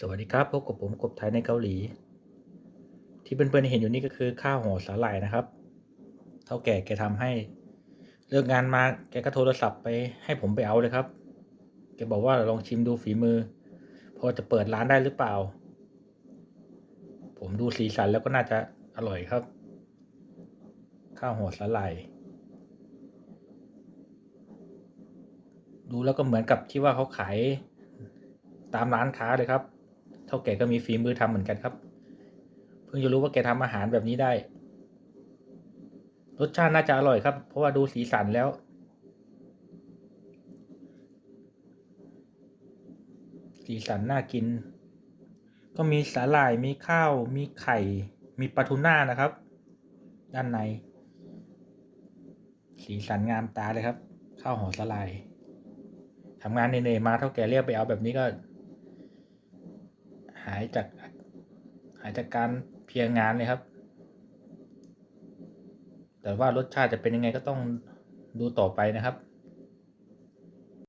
สวัสดีครับพบกับผมกบไทยในเกาหลี ที่เพื่อนๆเห็นอยู่นี่ก็คือข้าวห่อสาหร่ายนะครับเท่าแก่แกทำให้ เลิกงานมาแกก็โทรศัพท์ไปให้ผมไปเอาเลยครับ แกบอกว่าลองชิมดูฝีมือ พอจะเปิดร้านได้หรือเปล่า ผมดูสีสันแล้วก็น่าจะอร่อยครับ ข้าวห่อสาหร่ายดูแล้วก็เหมือนกับที่ว่าเขาขายตามร้านค้าเลยครับ ท่าแก่ก็มีฝีมือทำเหมือนกันครับ เพิ่งจะรู้ว่าแกทำอาหารแบบนี้ได้ รสชาติน่าจะอร่อยครับ เพราะว่าดูสีสันแล้ว สีสันน่ากิน ก็มีสาหร่ายมีข้าว มีไข่ มีปลาทูน่านะครับ ด้านใน สีสันงามตาเลยครับ ข้าวห่อสาหร่ายทำงานเหนื่อยๆมาเท่าแก่เรียกไปเอาแบบนี้ก็ายจากหายจากการเพียงงานเลยครับ แต่ว่ารสชาติจะเป็นยังไงก็ต้องดูต่อไปนะครับ